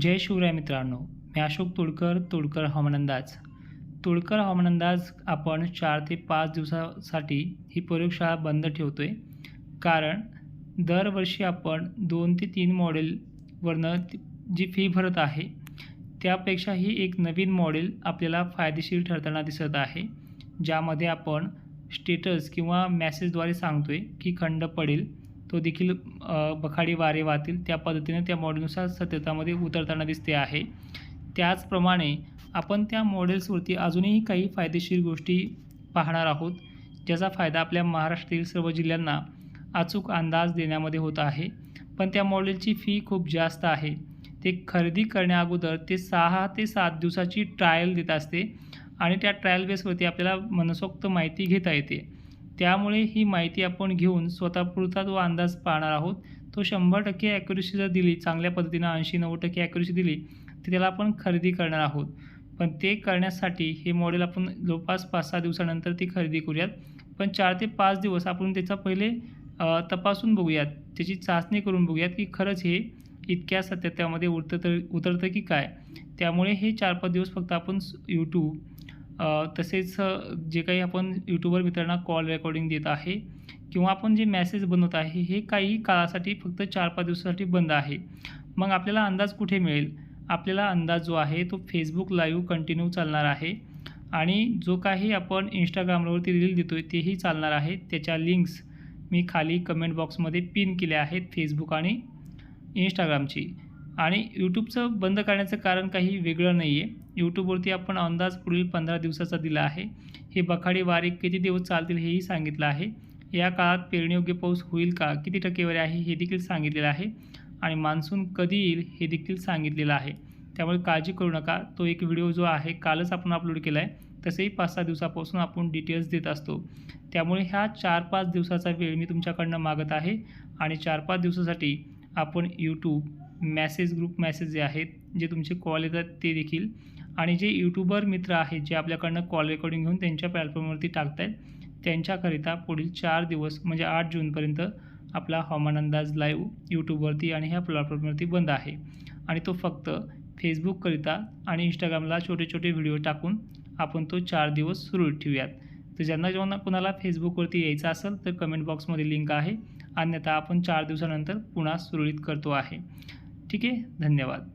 जय शिवराय मित्रांनो मी अशोक तुळकर तुळकर हवामान अंदाज तुळकर हवामान अंदाज आपण चार ते पाच दिवसासाठी ही प्रयोगशाळा बंद ठेवतो आहे कारण दरवर्षी आपण दोन ते तीन मॉडेलवरनं जी फी भरत आहे त्यापेक्षाही एक नवीन मॉडेल आपल्याला फायदेशीर ठरताना दिसत आहे. ज्यामध्ये आपण स्टेटस किंवा मॅसेजद्वारे सांगतो आहे की खंड पडेल. तो देखील बखाडी वारे वाहतील. त्या पद्धतीने त्या मॉडेलनुसार सत्यतामध्ये उतरताना दिसते आहे. त्याचप्रमाणे आपण त्या मॉडेल्सवरती अजूनही काही फायदेशीर गोष्टी पाहणार आहोत ज्याचा फायदा आपल्या महाराष्ट्रातील सर्व जिल्ह्यांना अचूक अंदाज देण्यामध्ये होत आहे. पण त्या मॉडेलची फी खूप जास्त आहे. ते खरेदी करण्याअगोदर ते सहा ते सात दिवसाची ट्रायल देत असते आणि त्या ट्रायल बेसवरती आपल्याला मनसोक्त माहिती घेता येते. त्यामुळे ही माहिती आपण घेऊन स्वतःपुरता जो अंदाज पाहणार आहोत. तो शंभर टक्के ॲक्युरेसी जर दिली चांगल्या पद्धतीनं ऐंशी नव्वद टक्के ॲक्युरेसी दिली तर त्याला आपण खरेदी करणार आहोत. पण ते करण्यासाठी हे मॉडेल आपण जवळपास पाच सहा दिवसानंतर ती खरेदी करूयात. पण चार ते पाच दिवस आपण त्याचा पहिले तपासून बघूयात. त्याची चाचणी करून बघूयात की खरंच हे इतक्या सत्यतेमध्ये उतरतं उतरतं की काय? त्यामुळे हे चार पाच दिवस फक्त आपण यूट्यूब तसेच जे काही आपण यूट्यूबवर मित्रांना कॉल रेकॉर्डिंग देत आहे किंवा आपण जे मॅसेज बनवत आहे हे काही काळासाठी फक्त चार पाच दिवसासाठी बंद आहे. मग आपल्याला अंदाज कुठे मिळेल? आपल्याला अंदाज जो आहे तो फेसबुक लाईव्ह कंटिन्यू चालणार आहे आणि जो काही आपण इंस्टाग्रामवरती रील देतो आहे तेही चालणार आहे. त्याच्या लिंक्स मी खाली कमेंट बॉक्समध्ये पिन केल्या आहेत फेसबुक आणि इंस्टाग्रामची आणि यूट्यूबचं बंद करण्याचं कारण काही वेगळं नाही आहे यूट्यूबवरती आपण अंदाज पुढील पंधरा दिवसाचा दिला आहे. हे बखाडी वारे किती दिवस चालतील हेही सांगितलं आहे. या काळात पेरणीयोग्य पाऊस होईल का? किती टक्केवारी आहे हे देखील सांगितलेलं आहे. आणि मान्सून कधी येईल हे देखील सांगितलेलं आहे. त्यामुळे काळजी करू नका. तो एक व्हिडिओ जो आहे कालच आपण अपलोड केला आहे तसेही पाच सहा दिवसापासून आपण डिटेल्स देत असतो. त्यामुळे ह्या चार पाच दिवसाचा वेळ मी तुमच्याकडनं मागत आहे. आणि चार पाच दिवसासाठी आपण यूट्यूब मॅसेज ग्रुप मॅसेज जे आहेत जे तुमचे कॉल येतात ते देखील. आणि जे यूट्यूबर मित्र आहेत जे आपल्याकडनं कॉल रेकॉर्डिंग घेऊन त्यांच्या प्लॅटफॉर्मवरती टाकत आहेत त्यांच्याकरिता पुढील चार दिवस म्हणजे आठ जूनपर्यंत आपला हवामान अंदाज लाईव्ह यूट्यूबवरती आणि ह्या प्लॅटफॉर्मवरती बंद आहे. आणि तो फक्त फेसबुककरिता आणि इंस्टाग्रामला छोटे छोटे व्हिडिओ टाकून आपण तो चार दिवस सुरू ठेवूयात. तर ज्यांना जेव्हा कोणाला फेसबुकवरती यायचं असेल तर कमेंट बॉक्समध्ये लिंक आहे. अन्यथा आपण चार दिवसानंतर पुन्हा सुरळीत करतो आहे. ठीक आहे? धन्यवाद.